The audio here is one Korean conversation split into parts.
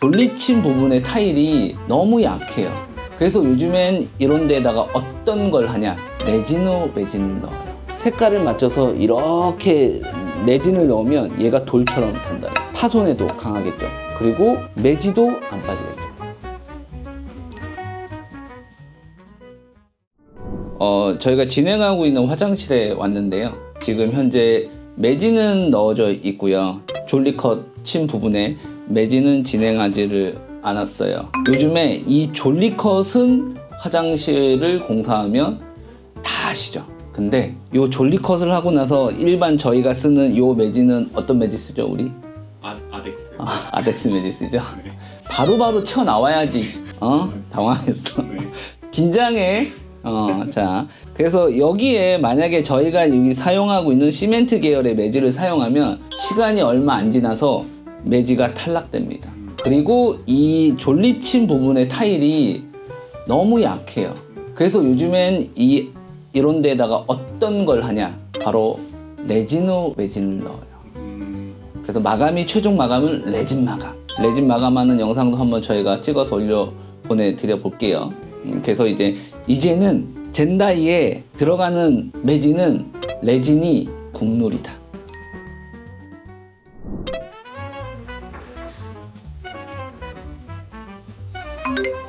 돌리친 부분의 타일이 너무 약해요. 그래서 요즘엔 이런 데다가 어떤 걸 하냐? 레진으로 매진을 넣어요. 색깔을 맞춰서 이렇게 레진을 넣으면 얘가 돌처럼 된다. 파손에도 강하겠죠. 그리고 매지도 안 빠지겠죠. 어, 저희가 진행하고 있는 화장실에 왔는데요. 지금 현재 매진은 넣어져 있고요. 졸리컷 친 부분에 매진은 진행하지를 않았어요. 요즘에 이 졸리컷은 화장실을 공사하면 다 아시죠. 근데 요 졸리컷을 하고 나서 일반 저희가 쓰는 요 매진은 어떤 매지 쓰죠, 우리? 아, 아덱스. 아, 아덱스 매지 쓰죠. 네. 바로바로 튀어나와야지. 어? 당황했어. 네. 긴장해. 어, 자. 그래서 여기에 만약에 저희가 여기 사용하고 있는 시멘트 계열의 매지를 사용하면 시간이 얼마 안 지나서 매지가 탈락됩니다. 그리고 이 졸리친 부분의 타일이 너무 약해요. 그래서 요즘엔 이 이런 데다가 어떤 걸 하냐? 바로 레진으로 매진을 넣어요. 음, 그래서 마감이 최종 마감은 레진 마감. 레진 마감하는 영상도 한번 저희가 찍어서 올려 보내드려 볼게요. 음, 그래서 이제 이제는 젠다이에 들어가는 매진은 레진이 국룰이다. you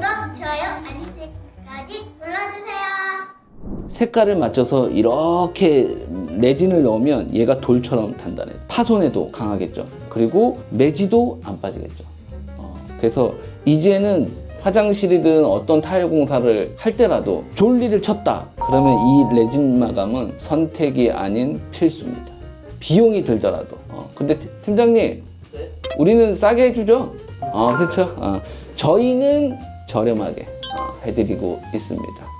좋아요, 알림 설정까지 눌러주세요. 색깔을 맞춰서 이렇게 레진을 넣으면 얘가 돌처럼 단단해요. 파손에도 강하겠죠. 그리고 매지도 안 빠지겠죠. 어, 그래서 이제는 화장실이든 어떤 타일 공사를 할 때라도 졸리를 쳤다. 그러면 이 레진 마감은 선택이 아닌 필수입니다. 비용이 들더라도. 어, 근데 팀- 팀장님, 우리는 싸게 해주죠? 어, 그렇죠. 어, 저희는 저렴하게 어, 해드리고 있습니다.